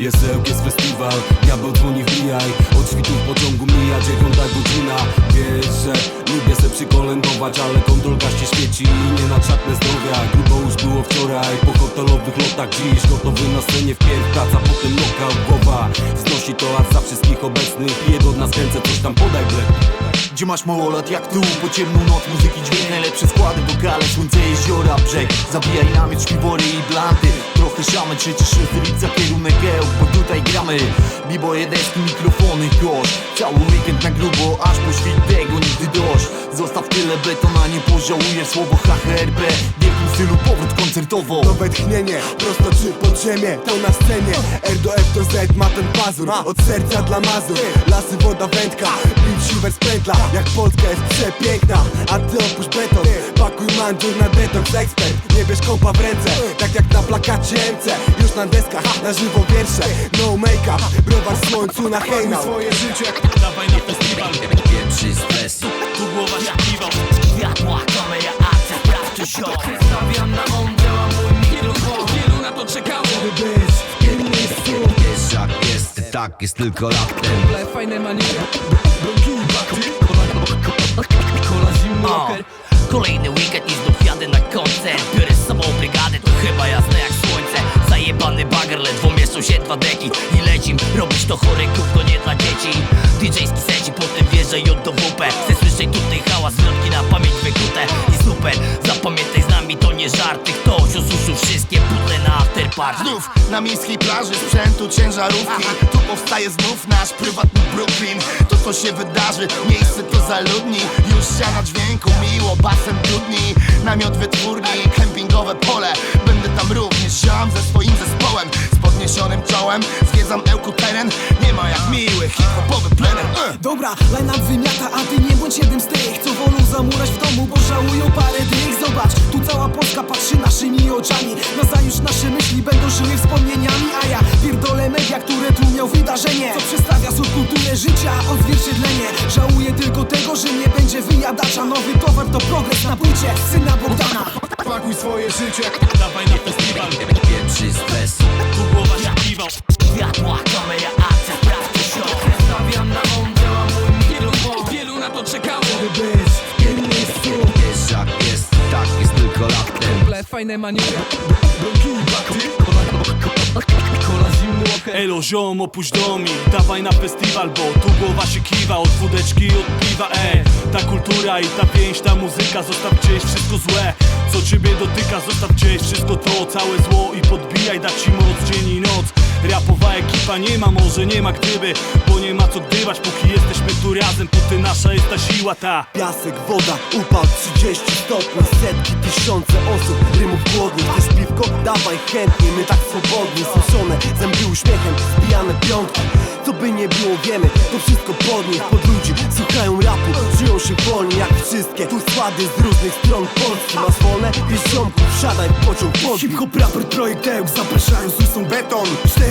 Jest ełk, jest festiwal, diabeł dzwoni wbijaj. Od świtu w pociągu mija dziewiąta godzina. Wiesz, że lubię se przykolędować Ale kontrolka się świeci. I nie na czapne zdrowia Grubo już było wczoraj, po hotelowych lotach Dziś gotowy na scenie wpierw praca, potem knockout Głowa znosi to aż za wszystkich obecnych Pije do nas ręce, coś tam podaj blek Gdzie masz mało lat jak tu, po ciemną noc Muzyki dźwięk, najlepsze składy, wokale Słońce, jeziora, brzeg. Zabijaj namiot, śpiwory i blanty Trochę szamy, trzeci, szósty lica, kierunek eł Bo tutaj gramy. Biboje, deski, mikrofony, kosz. Cały weekend na grubo, aż po świt tego nigdy dość. Zostaw tyle betona, nie pożałujesz Słowo HHRP, w wielkim stylu powrót koncertowo. Nowe tchnienie, prosto czy pod ziemię To na scenie, R do F do Z ma ten pazur Od serca dla mazur, lasy, woda, wędka Beat silver spętla, jak Polska jest przepiękna A ty opuść beton, pakuj mandur na detoks Ekspert, nie bierz kompa w ręce Tak jak na plakacie MC Już na deskach, na żywo wiersze. No make-up, browar w słońcu na hejnał. Swoje życie. Dawaj na festiwal, Pierwszy stres tu głowa się kiwał Światła, kamera, akcja, sprawdź to show Stawiam na on, działa mój mikrofon Wielu na to czekało Być w tym miejscu. Wiesz jak jest, tak jest tylko latem Ale fajne maniery Bronki i bakty Kola, zimny Kolejny weekend i znów jadę na mieszczą się dwa deki. I lecim, robić to chore to nie dla dzieci. DJ-ski seci, potem wjeżdżaj od do WP Chcę słyszeć tutaj hałas, zwrotki na pamięć wykute. I super, zapamiętaj z nami to nie żarty. Ktoś osuszył wszystkie butle na afterparty Znów na miejskiej plaży sprzętu ciężarówki. Tu powstaje znów nasz prywatny Brooklyn. To co się wydarzy, miejsce to zaludni. Już ściana dźwięku, miło, basem dudni Namiot wytwórni, kempingowe pole Będę tam również siam ze swoim zespołem Z podniesionym czołem, zwiedzam ełku teren Nie ma jak miły hip-hopowy plener. Uh. Dobra, line up wymiata, a ty nie bądź jednym z tych Co wolą zamurać w domu, bo żałują parę dych. Zobacz, tu cała Polska patrzy naszymi oczami. Nazajutrz nasze myśli będą żyły wspomnieniami A ja pierdolę media, które tłumią wydarzenie. Co przedstawia subkulturę życia, odzwierciedlenie. Żałuję tylko tego, że nie będzie wyjadacza. Nowy towar to progres na płycie syna Bogdana Pakuj swoje życie. Dawaj na festiwal, Pierwszy stres tu głowa się kiwał Światła, kamera, akcja, sprawdź to show. Stawiam na on, działa mój mikrofon Wielu na to czekało. Być w tym miejscu Wiesz jak jest, tak jest tylko latem fajne maniery Bronki i bakty Kola, kola zimny oker Elo ziom, opuść dom i dawaj na festiwal Bo tu głowa się kiwa. Od wódeczki od piwa Ej, ta kultura i ta pięść, ta muzyka. Zostaw gdzieś wszystko złe, co ciebie dotyka Zostaw gdzieś wszystko to, całe zło I podbijaj, dać ci moc dzień i noc Rapowa ekipa nie ma może, nie ma gdyby Bo nie ma co gdywać, póki jesteśmy tu razem Póty nasza jest ta siła, ta. Piasek, woda, upał 30 stopni Setki, tysiące osób, rymów głodnych Chcesz piwko? Dawaj chętnie, my tak swobodni Suszone, zęby uśmiechem, zbijane piątki. Co by nie było wiemy, to wszystko pod nich Pod ludzi, słuchają rapu, czują się wolni Jak wszystkie, tu składy z różnych stron Polski. Masz wolne? Bierz ziomków, wsiadaj w pociąg podbij Hip-hop raper, projekt Euk zapraszają z ustą beton. Czterodnowe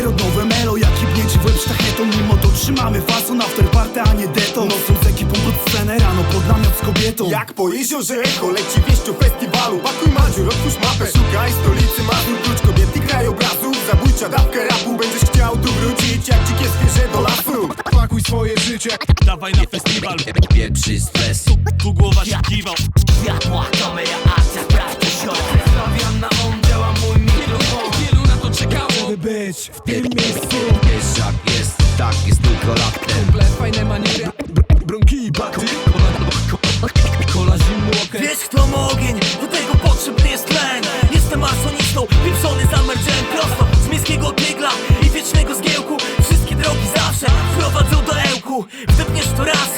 sztachetą Mimo to trzymamy fason, afterparty, a nie deton. Nocą z ekipą pod scenę, rano pod namiot z kobietą. Jak po jeziorze echo leci wieść o festiwalu. Pakuj madziur, otwórz mapę, szukaj stolicy Mazur Klucz kobiet i krajobrazów Zabójcza dawka rapu Będziesz chciał tu wrócić. Jak dzikie zwierzę do lasu. Pakuj swoje życie. Dawaj na festiwal, Pierwszy stres. Tu głowa się kiwał Światła, kamera, akcja, sprawdź to show Stawiam na on, działa mój mikrofon. Wielu na to czekało. Być w tym miejscu oker Wiesz kto ma ogień, do tego potrzebny jest tlen. Jestem masonistą, pieprzony zamerdziałem prosto Z miejskiego tygla i wiecznego zgiełku. Wszystkie drogi zawsze prowadzą do ełku. Wdepniesz to raz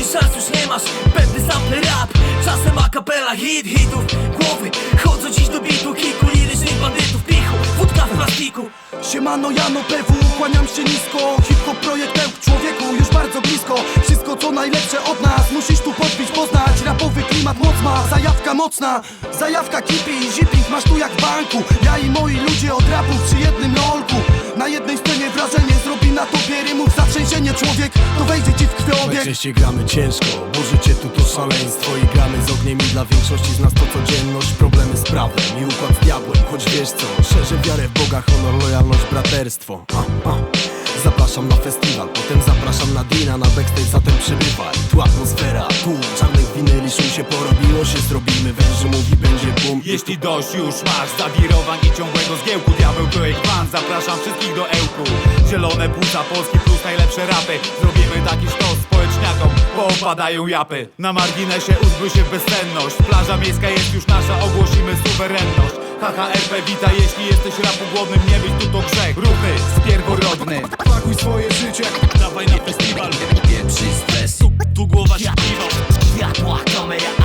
i szans już nie masz. Pewny sample rap, czasem a kapela Hit hitów, głowy Chodzą dziś do bitu, kilku lirycznych bandytów Pichu, wódka w plastiku. Siemano, Jano, PW, kłaniam się nisko. Hip-hop projekt Ełk, człowieku, już bardzo blisko. Wszystko co najlepsze od nas, musisz tu podbić, zajawka mocna Zajawka kipi, zipping masz tu jak w banku. Ja i moi ludzie od rapu przy jednym lolku Na jednej scenie wrażenie zrobi na tobie rymów Zatrzęsie że nie człowiek, to wejdzie ci w krwiobieg Najczęściej gramy ciężko, bo życie tu to szaleństwo I gramy z ogniem i dla większości z nas to codzienność. Problemy z prawem i układ z diabłem. Choć wiesz co, szerzę wiarę w Boga, honor, lojalność, braterstwo. A, a. Zapraszam na festiwal, potem zapraszam na dina Na backstage zatem przybywaj, tu atmosfera Tu czarnych winyli szum się porobiło się Zrobimy węży, mówi będzie boom Jeśli dość już masz zawirowań i ciągłego zgiełku Diabeł to jak pan, zapraszam wszystkich do Ełku. Zielone płuca, polski plus najlepsze rapy. Zrobimy taki sztos społeczniakom, poopadają japy. Na marginesie uzbrój się w bezsenność. Plaża miejska jest już nasza, ogłosimy suwerenność HHRP wita, jeśli jesteś rapu głodnym Nie być tu to grzech, równy, spierworodny Pakuj swoje życie, dawaj na festiwal. Wieprzy stres, tu głowa się kiwa Światła, kamera